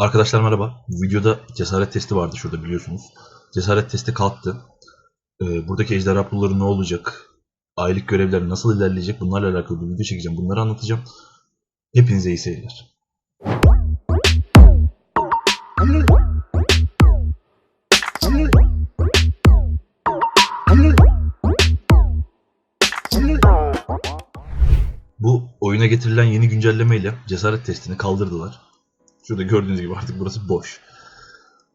Arkadaşlar merhaba. Videoda cesaret testi vardı şurada biliyorsunuz. Cesaret testi kalktı. Ee, buradaki ejderha pulları ne olacak? Aylık görevler nasıl ilerleyecek? Bunlarla alakalı bir video çekeceğim. Bunları anlatacağım. Hepinize iyi seyirler. Bu oyuna getirilen yeni güncellemeyle cesaret testini kaldırdılar. Şurada gördüğünüz gibi artık burası boş.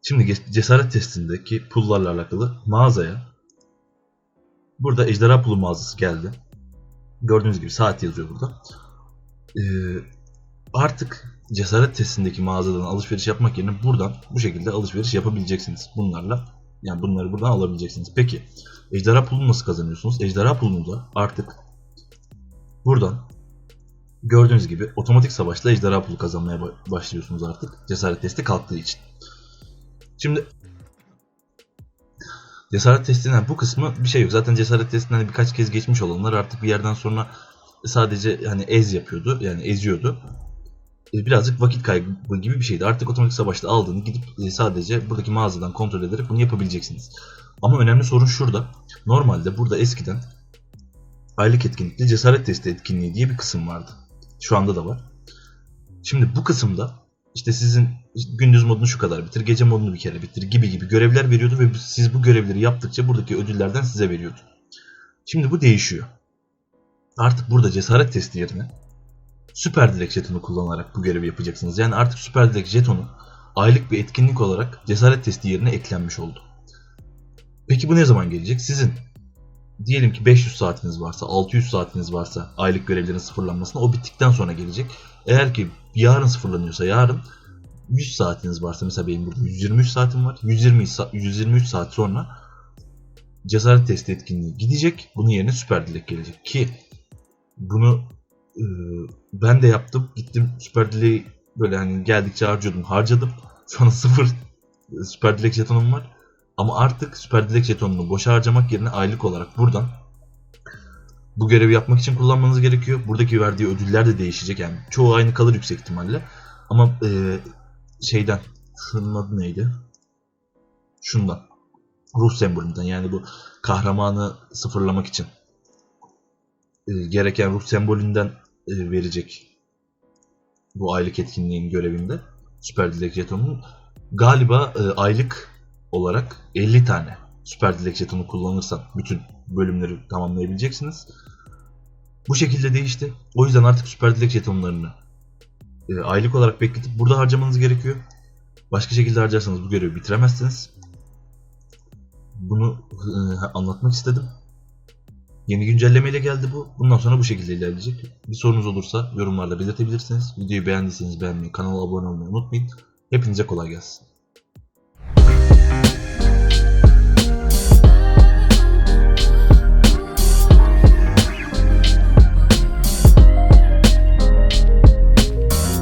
Şimdi cesaret testindeki pullarla alakalı mağazaya burada ejderha pulu mağazası geldi. Gördüğünüz gibi saat yazıyor burada. Ee, artık cesaret testindeki mağazadan alışveriş yapmak yerine buradan bu şekilde alışveriş yapabileceksiniz. Bunlarla yani bunları buradan alabileceksiniz. Peki ejderha pulunu nasıl kazanıyorsunuz? Ejderha pulunu da artık buradan gördüğünüz gibi otomatik savaşla ejderha pulu kazanmaya ba- başlıyorsunuz artık. Cesaret testi kalktığı için. Şimdi cesaret testinden bu kısmı bir şey yok. Zaten cesaret testinden birkaç kez geçmiş olanlar artık bir yerden sonra sadece hani ez yapıyordu. Yani eziyordu. E, Birazcık vakit kaybı gibi bir şeydi. Artık otomatik savaşta aldığını gidip e, sadece buradaki mağazadan kontrol ederek bunu yapabileceksiniz. Ama önemli sorun şurada. Normalde burada eskiden aylık etkinlikli cesaret testi etkinliği diye bir kısım vardı. Şu anda da var. Şimdi bu kısımda işte sizin gündüz modunu şu kadar bitir, gece modunu bir kere bitir gibi gibi görevler veriyordu ve siz bu görevleri yaptıkça buradaki ödüllerden size veriyordu. Şimdi bu değişiyor. Artık burada cesaret testi yerine süper dilek jetonu kullanarak bu görevi yapacaksınız. Yani artık süper dilek jetonu aylık bir etkinlik olarak cesaret testi yerine eklenmiş oldu. Peki bu ne zaman gelecek? Sizin diyelim ki 500 saatiniz varsa, 600 saatiniz varsa aylık görevlerin sıfırlanmasına o bittikten sonra gelecek. Eğer ki yarın sıfırlanıyorsa yarın 100 saatiniz varsa mesela benim burada 123 saatim var. 120 sa- 123 saat sonra cesaret testi etkinliği gidecek. Bunun yerine süper dilek gelecek ki bunu e, ben de yaptım. Gittim süper dileği böyle hani geldikçe harcıyordum. Harcadım. Sonra sıfır süper dilek jetonum var. Ama artık süper dilek jetonunu boşa harcamak yerine aylık olarak buradan bu görevi yapmak için kullanmanız gerekiyor. Buradaki verdiği ödüller de değişecek. Yani çoğu aynı kalır yüksek ihtimalle. Ama e, şeyden şunun adı neydi? Şundan. Ruh sembolünden yani bu kahramanı sıfırlamak için e, gereken ruh sembolünden e, verecek bu aylık etkinliğin görevinde Süper Dilek Jeton'un galiba e, aylık olarak 50 tane Süper Dilek Jeton'u kullanırsan bütün bölümleri tamamlayabileceksiniz. Bu şekilde değişti. O yüzden artık Süper Dilek Jetonlarını e, aylık olarak bekletip burada harcamanız gerekiyor. Başka şekilde harcarsanız bu görevi bitiremezsiniz. Bunu e, anlatmak istedim. Yeni güncellemeyle geldi bu. Bundan sonra bu şekilde ilerleyecek. Bir sorunuz olursa yorumlarda belirtebilirsiniz. Videoyu beğendiyseniz beğenmeyi, kanala abone olmayı unutmayın. Hepinize kolay gelsin.